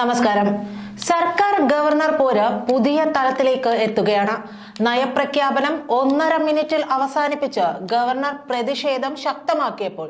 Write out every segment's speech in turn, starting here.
നമസ്കാരം. സർക്കാർ ഗവർണർ പോര് പുതിയ തലത്തിലേക്ക് എത്തുകയാണ്. നയപ്രഖ്യാപനം ഒന്നര മിനിറ്റിൽ അവസാനിപ്പിച്ച് ഗവർണർ പ്രതിഷേധം ശക്തമാക്കിയപ്പോൾ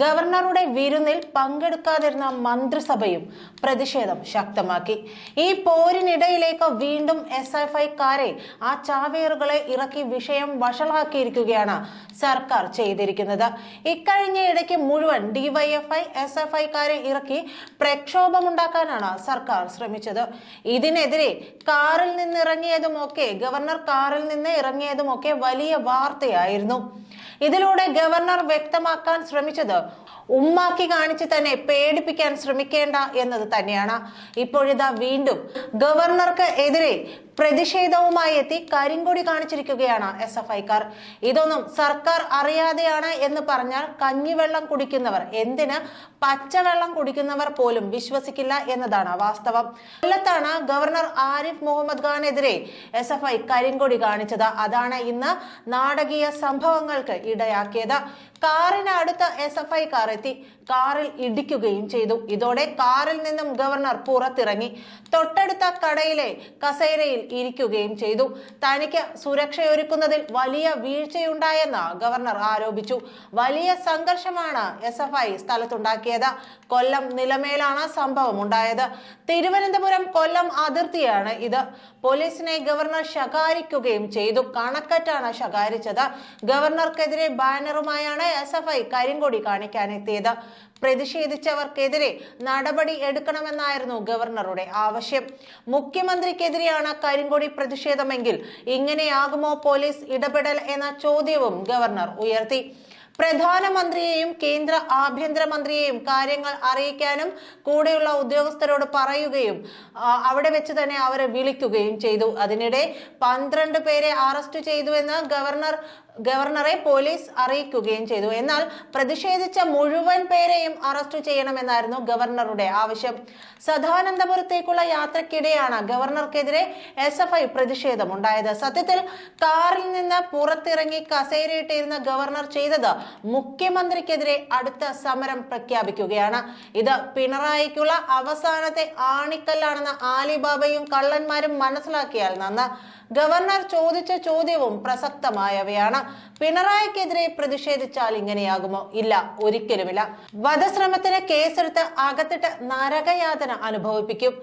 ഗവർണറുടെ വിരുന്നിൽ പങ്കെടുക്കാതിരുന്ന മന്ത്രിസഭയും പ്രതിഷേധം ശക്തമാക്കി. ഈ പോരിനിടയിലേക്ക് വീണ്ടും എസ് എഫ് ഐക്കാരെ ആ ചാവേറുകളെ ഇറക്കി വിഷയം വഷളാക്കിയിരിക്കുകയാണ് സർക്കാർ ചെയ്തിരിക്കുന്നത്. ഇക്കഴിഞ്ഞ ഇടയ്ക്ക് മുഴുവൻ ഡിവൈഎഫ്ഐ എസ് എഫ് ഐക്കാരെ ഇറക്കി പ്രക്ഷോഭമുണ്ടാക്കാനാണ് സർക്കാർ ശ്രമിച്ചത്. ഇതിനെതിരെ കാറിൽ നിന്ന് ഇറങ്ങിയതുമൊക്കെ ഗവർണർ കാറിൽ നിന്ന് ഇറങ്ങിയതുമൊക്കെ വലിയ വാർത്തയായിരുന്നു. ഇതിലൂടെ ഗവർണർ വ്യക്തമാക്കാൻ ശ്രമിച്ചത് ഉമ്മാക്കി കാണിച്ച് തന്നെ പേടിപ്പിക്കാൻ ശ്രമിക്കേണ്ട എന്നത് തന്നെയാണ്. ഇപ്പോഴിതാ വീണ്ടും ഗവർണർക്ക് എതിരെ പ്രതിഷേധവുമായി എത്തി കരിങ്കൊടി കാണിച്ചിരിക്കുകയാണ് എസ് എഫ് ഐക്കാർ. ഇതൊന്നും സർക്കാർ അറിയാതെയാണ് എന്ന് പറഞ്ഞാൽ കഞ്ഞിവെള്ളം കുടിക്കുന്നവർ എന്തിന് പച്ചവെള്ളം കുടിക്കുന്നവർ പോലും വിശ്വസിക്കില്ല എന്നതാണ് വാസ്തവം. കൊല്ലത്താണ് ഗവർണർ ആരിഫ് മുഹമ്മദ് ഖാനെതിരെ എസ് എഫ് ഐ കരിങ്കൊടി കാണിച്ചത്. അതാണ് ഇന്ന് നാടകീയ സംഭവങ്ങൾക്ക് ഇടയാക്കിയത്. കാറിന് അടുത്ത് എസ് എഫ് ഐ കാർ എത്തി കാറിൽ ഇടിക്കുകയും ചെയ്തു. ഇതോടെ കാറിൽ നിന്നും ഗവർണർ പുറത്തിറങ്ങി. തൊട്ടടുത്ത കടയിലെ കസേരയിൽ ഇരിക്കുകയും ചെയ്തു. തനിക്ക് സുരക്ഷയൊരുക്കുന്നതിൽ വലിയ വീഴ്ചയുണ്ടായെന്ന് ഗവർണർ ആരോപിച്ചു. വലിയ സംഘർഷമാണ് എസ് എഫ് ഐ സ്ഥലത്തുണ്ടാക്കിയത്. കൊല്ലം നിലമേലാണ് സംഭവം ഉണ്ടായത് തിരുവനന്തപുരം കൊല്ലം അതിർത്തിയാണ് ഇത്. പോലീസിനെ ഗവർണർ ശകാരിക്കുകയും ചെയ്തു. കണക്കറ്റാണ് ശകാരിച്ചത്. ഗവർണർക്കെതിരെ ബാനറുമായാണ് എസ് എഫ് ഐ കരിങ്കൊടി കാണിക്കാനെത്തിയത്. പ്രതിഷേധിച്ചവർക്കെതിരെ നടപടി എടുക്കണമെന്നായിരുന്നു ഗവർണറുടെ ആവശ്യം. മുഖ്യമന്ത്രിക്കെതിരെയാണ് കരിങ്കൊടി പ്രതിഷേധമെങ്കിൽ ഇങ്ങനെയാകുമോ പോലീസ് ഇടപെടൽ എന്ന ചോദ്യവും ഗവർണർ ഉയർത്തി. പ്രധാനമന്ത്രിയെയും കേന്ദ്ര ആഭ്യന്തരമന്ത്രിയെയും കാര്യങ്ങൾ അറിയിക്കാനും കൂടെയുള്ള ഉദ്യോഗസ്ഥരോട് പറയുകയും അവിടെ വെച്ച് തന്നെ അവരെ വിളിക്കുകയും ചെയ്തു. അതിനിടെ പന്ത്രണ്ട് പേരെ അറസ്റ്റ് ചെയ്തുവെന്ന് ഗവർണർ ഗവർണറെ പോലീസ് അറിയിക്കുകയും ചെയ്തു. എന്നാൽ പ്രതിഷേധിച്ച മുഴുവൻ പേരെയും അറസ്റ്റ് ചെയ്യണമെന്നായിരുന്നു ഗവർണറുടെ ആവശ്യം. സദാനന്ദപുരത്തേക്കുള്ള യാത്രക്കിടെയാണ് ഗവർണർക്കെതിരെ എസ് എഫ് ഐ പ്രതിഷേധമുണ്ടായത്. സത്യത്തിൽ കാറിൽ നിന്ന് പുറത്തിറങ്ങി കസേരയിട്ടിരുന്ന ഗവർണർ ചെയ്തത് മുഖ്യമന്ത്രിക്കെതിരെ അടുത്ത സമരം പ്രഖ്യാപിക്കുകയാണ്. ഇത് പിണറായിക്കുള്ള അവസാനത്തെ ആണിക്കല്ലാണെന്ന് ആലിബാബയും കള്ളന്മാരും മനസ്സിലാക്കിയാൽ നന്ന്. ഗവർണർ ചോദിച്ച ചോദ്യവും പ്രസക്തമായവയാണ്. പിണറായിക്കെതിരെ പ്രതിഷേധിച്ചാൽ ഇങ്ങനെയാകുമോ? ഇല്ല ഒരിക്കലുമില്ല. വധശ്രമത്തിന് കേസെടുത്ത് അകത്തിട്ട് നരകയാതന അനുഭവിപ്പിക്കും.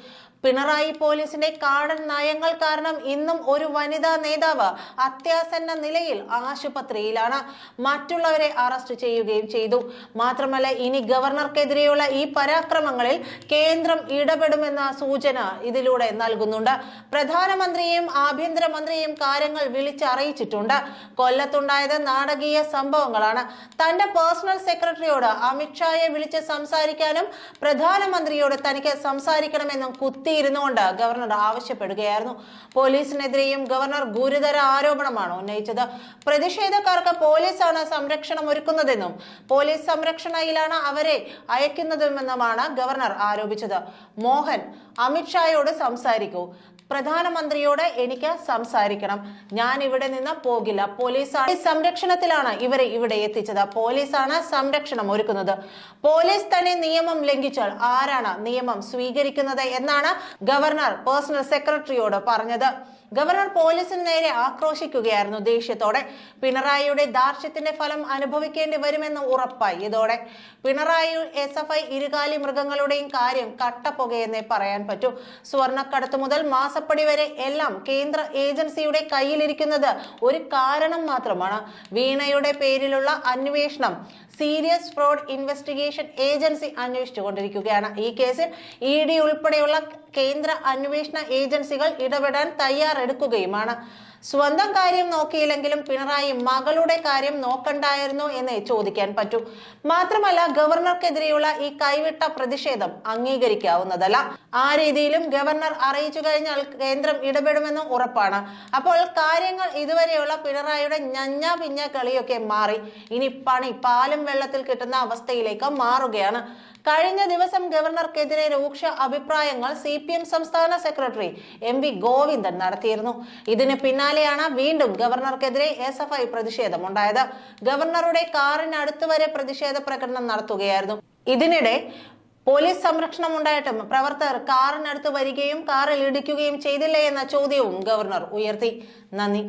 പിണറായി പോലീസിന്റെ കാടൻ നയങ്ങൾ കാരണം ഇന്നും ഒരു വനിതാ നേതാവ് അത്യാസന്ന നിലയിൽ ആശുപത്രിയിലാണ്. മറ്റുള്ളവരെ അറസ്റ്റ് ചെയ്യുകയും ചെയ്തു. മാത്രമല്ല ഇനി ഗവർണർക്കെതിരെയുള്ള ഈ പരാക്രമങ്ങളിൽ കേന്ദ്രം ഇടപെടുമെന്ന സൂചന ഇതിലൂടെ നൽകുന്നുണ്ട്. പ്രധാനമന്ത്രിയെയും ആഭ്യന്തരമന്ത്രിയെയും കാര്യങ്ങൾ വിളിച്ചറിയിച്ചിട്ടുണ്ട്. കൊല്ലത്തുണ്ടായത് നാടകീയ സംഭവങ്ങളാണ്. തന്റെ പേഴ്സണൽ സെക്രട്ടറിയോട് അമിത്ഷായെ വിളിച്ച് സംസാരിക്കാനും പ്രധാനമന്ത്രിയോട് തനിക്ക് സംസാരിക്കണമെന്നും കുത്തിയിരുന്നുകൊണ്ട് ഗവർണർ ആവശ്യപ്പെടുകയായിരുന്നു. പോലീസിനെതിരെയും ഗവർണർ ഗുരുതര ആരോപണമാണ് ഉന്നയിച്ചത്. പ്രതിഷേധക്കാർക്ക് പോലീസാണ് സംരക്ഷണം ഒരുക്കുന്നതെന്നും പോലീസ് സംരക്ഷണയിലാണ് അവരെ അയക്കുന്നതുമെന്നുമാണ് ഗവർണർ ആരോപിച്ചത്. മോഹൻ അമിത്ഷായോട് സംസാരിക്കൂ. പ്രധാനമന്ത്രിയോട് എനിക്ക് സംസാരിക്കണം. ഞാൻ ഇവിടെ നിന്ന് പോകില്ല. പോലീസാണ് സംരക്ഷണത്തിലാണ് ഇവരെ ഇവിടെ എത്തിച്ചത്. പോലീസാണ് സംരക്ഷണം ഒരുക്കുന്നത്. പോലീസ് തന്നെ നിയമം ലംഘിച്ചാൽ ആരാണ് നിയമം സ്വീകരിക്കുന്നത് എന്നാണ് ഗവർണർ പേഴ്സണൽ സെക്രട്ടറിയോട് പറഞ്ഞത്. ഗവർണർ പോലീസിന് നേരെ ആക്രോശിക്കുകയായിരുന്നു ദേഷ്യത്തോടെ. പിണറായിയുടെ ദാർഷ്യത്തിന്റെ ഫലം അനുഭവിക്കേണ്ടി വരുമെന്ന് ഉറപ്പായി. ഇതോടെ പിണറായി എസ് എഫ് ഐ ഇരുകാലി മൃഗങ്ങളുടെയും കാര്യം കട്ടപ്പുകയെന്നേ പറയാൻ പറ്റൂ. സ്വർണക്കടത്ത് മുതൽ മാസപ്പടി വരെ എല്ലാം കേന്ദ്ര ഏജൻസിയുടെ കയ്യിലിരിക്കുന്നത് ഒരു കാരണം മാത്രമാണ്. വീണയുടെ പേരിലുള്ള അന്വേഷണം സീരിയസ് ഫ്രോഡ് ഇൻവെസ്റ്റിഗേഷൻ ഏജൻസി അന്വേഷിച്ചുകൊണ്ടിരിക്കുകയാണ്. ഈ കേസിൽ ഇ ഡി ഉൾപ്പെടെയുള്ള കേന്ദ്ര അന്വേഷണ ഏജൻസികൾ ഇടപെടാൻ തയ്യാറെടുക്കുകയുമാണ്. സ്വന്തം കാര്യം നോക്കിയില്ലെങ്കിലും പിണറായി മകളുടെ കാര്യം നോക്കണ്ടായിരുന്നു എന്ന് ചോദിക്കാൻ പറ്റും. മാത്രമല്ല ഗവർണർക്കെതിരെയുള്ള ഈ കൈവിട്ട പ്രതിഷേധം അംഗീകരിക്കാവുന്നതല്ല. ആ രീതിയിലും ഗവർണർ അറിയിച്ചു കഴിഞ്ഞാൽ കേന്ദ്രം ഇടപെടുമെന്നും ഉറപ്പാണ്. അപ്പോൾ കാര്യങ്ങൾ ഇതുവരെയുള്ള പിണറായിയുടെ ഞഞ്ഞ പിഞ്ഞ കളിയൊക്കെ മാറി. ഇനി പണി പാലും വെള്ളത്തിൽ കിട്ടുന്ന അവസ്ഥയിലേക്ക് മാറുകയാണ്. കഴിഞ്ഞ ദിവസം ഗവർണർക്കെതിരെ രൂക്ഷ അഭിപ്രായങ്ങൾ സി പി എം സംസ്ഥാന സെക്രട്ടറി എം വി ഗോവിന്ദൻ നടത്തിയിരുന്നു. ഇതിന് പിന്നാലെയാണ് വീണ്ടും ഗവർണർക്കെതിരെ എസ് എഫ് ഐ പ്രതിഷേധമുണ്ടായത്. ഗവർണറുടെ കാറിനടുത്ത് വരെ പ്രതിഷേധ പ്രകടനം നടത്തുകയായിരുന്നു. ഇതിനിടെ പോലീസ് സംരക്ഷണം ഉണ്ടായിട്ടും പ്രവർത്തകർ കാറിനടുത്ത് വരികയും കാറിൽ ഇടിക്കുകയും ചെയ്തില്ലേ എന്ന ചോദ്യവും ഗവർണർ ഉയർത്തി. നന്ദി.